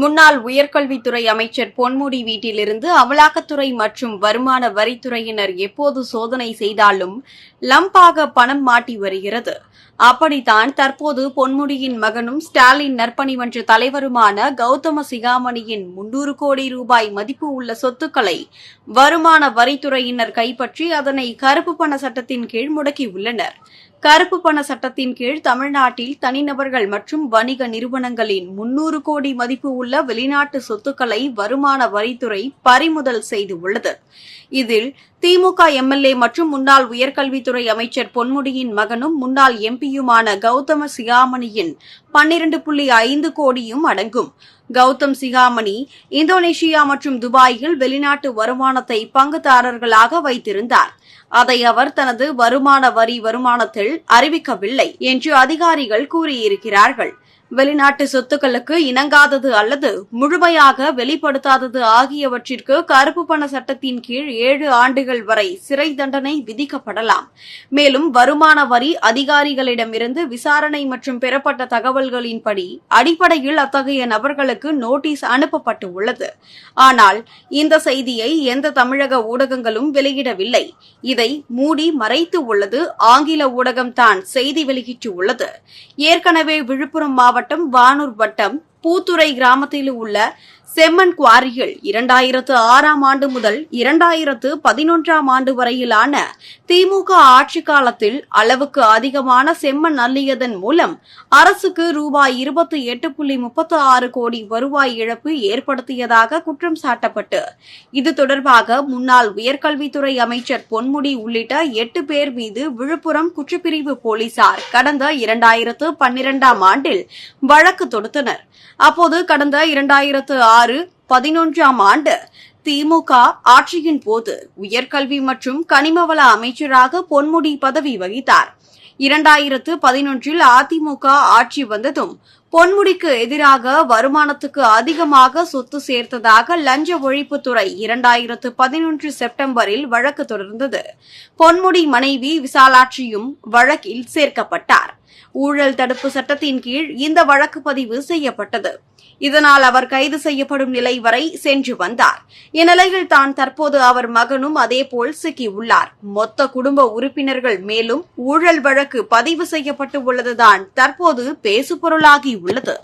முன்னாள் உயர்கல்வித்துறை அமைச்சர் பொன்முடி வீட்டிலிருந்து அமலாக்கத்துறை மற்றும் வருமான வரித்துறையினர் எப்போது சோதனை செய்தாலும் லம்பாக பணம் மாட்டி வருகிறது. அப்படித்தான் தற்போது பொன்முடியின் மகனும் ஸ்டாலின் நற்பணிமன்ற தலைவருமான கௌதம சிகாமணியின் முன்னூறு கோடி ரூபாய் மதிப்பு உள்ள சொத்துக்களை வருமான வரித்துறையினர் கைப்பற்றி அதனை கருப்பு பண சட்டத்தின் கீழ் முடக்கியுள்ளனர் கருப்பு பண சட்டத்தின் கீழ் தமிழ்நாட்டில் தனிநபர்கள் மற்றும் வணிக நிறுவனங்களின் முன்னூறு கோடி மதிப்பு உள்ள வெளிநாட்டு சொத்துக்களை வருமான வரித்துறை பறிமுதல் செய்துள்ளது. இதில் திமுக எம்எல்ஏ மற்றும் முன்னாள் உயர்கல்வித்துறை அமைச்சர் பொன்முடியின் மகனும் முன்னாள் எம்பியுமான கௌதம சிகாமணியின் பன்னிரண்டு புள்ளி ஐந்து கோடியும் அடங்கும். கௌதம் சிகாமணி இந்தோனேஷியா மற்றும் துபாயில் வெளிநாட்டு வருமானத்தை பங்குதாரர்களாக வைத்திருந்தார். அதை அவர் தனது வருமான வரி வருமானத்தில் அறிவிக்கவில்லை என்று அதிகாரிகள் கூறியிருக்கிறார்கள். வெளிநாட்டு சொத்துக்களுக்கு இணங்காதது அல்லது முழுமையாக வெளிப்படுத்தாதது ஆகியவற்றிற்கு கருப்பு பண சட்டத்தின் கீழ் ஏழு ஆண்டுகள் வரை சிறை தண்டனை விதிக்கப்படலாம். மேலும் வருமான வரி அதிகாரிகளிடமிருந்து விசாரணை மற்றும் பெறப்பட்ட தகவல்களின்படி அடிப்படையில் அத்தகைய நபர்களுக்கு நோட்டீஸ் அனுப்பப்பட்டு உள்ளது ஆனால் இந்த செய்தியை எந்த தமிழக ஊடகங்களும் வெளியிடவில்லை. இதை மூடி மறைத்து உள்ளது ஆங்கில ஊடகம்தான் செய்தி வெளியிட்டுள்ளது. ஏற்கனவே விழுப்புரம் மாவட்டம் வானூர் வட்டம் பூத்துறை கிராமத்தில் உள்ள செம்மண் குவாரியில் இரண்டாயிரத்து ஆறாம் ஆண்டு முதல் இரண்டாயிரத்து பதினொன்றாம் ஆண்டு வரையிலான திமுக ஆட்சி காலத்தில் அளவுக்கு அதிகமான செம்மண் அள்ளியதன் மூலம் அரசுக்கு ரூபாய் இருபத்தி எட்டு புள்ளி முப்பத்து ஆறு கோடி வருவாய் இழப்பு ஏற்படுத்தியதாக குற்றம் சாட்டப்பட்டு இது தொடர்பாக முன்னாள் உயர்கல்வித்துறை அமைச்சர் பொன்முடி உள்ளிட்ட எட்டு பேர் மீது விழுப்புரம் குற்றப்பிரிவு போலீசார் கடந்த இரண்டாயிரத்து பன்னிரண்டாம் ஆண்டில் வழக்கு தொடுத்தனர். அப்போது கடந்த இரண்டாயிரத்து ஆறு பதினொன்றாம் ஆண்டு திமுக ஆட்சியின் போது உயர்கல்வி மற்றும் கனிமவள அமைச்சராக பொன்முடி பதவி வகித்தார். இரண்டாயிரத்து பதினொன்றில் அதிமுக ஆட்சி வந்ததும் பொன்முடிக்கு எதிராக வருமானத்துக்கு அதிகமாக சொத்து சேர்த்ததாக லஞ்ச ஒழிப்புத்துறை இரண்டாயிரத்து பதினொன்று செப்டம்பரில் வழக்கு தொடர்ந்தது. பொன்முடி மனைவி விசாலாட்சியும் வழக்கில் சேர்க்கப்பட்டார். ஊழல் தடுப்பு சட்டத்தின் கீழ் இந்த வழக்கு பதிவு செய்யப்பட்டது. இதனால் அவர் கைது செய்யப்படும் நிலை வரை சென்று வந்தார். இந்நிலையில் தான் தற்போது அவர் மகனும் அதேபோல் சிக்கியுள்ளார். மொத்த குடும்ப உறுப்பினர்கள் மேலும் ஊழல் வழக்கு பதிவு செய்யப்பட்டு உள்ளதுதான் தற்போது பேசுபொருளாகி உள்ளது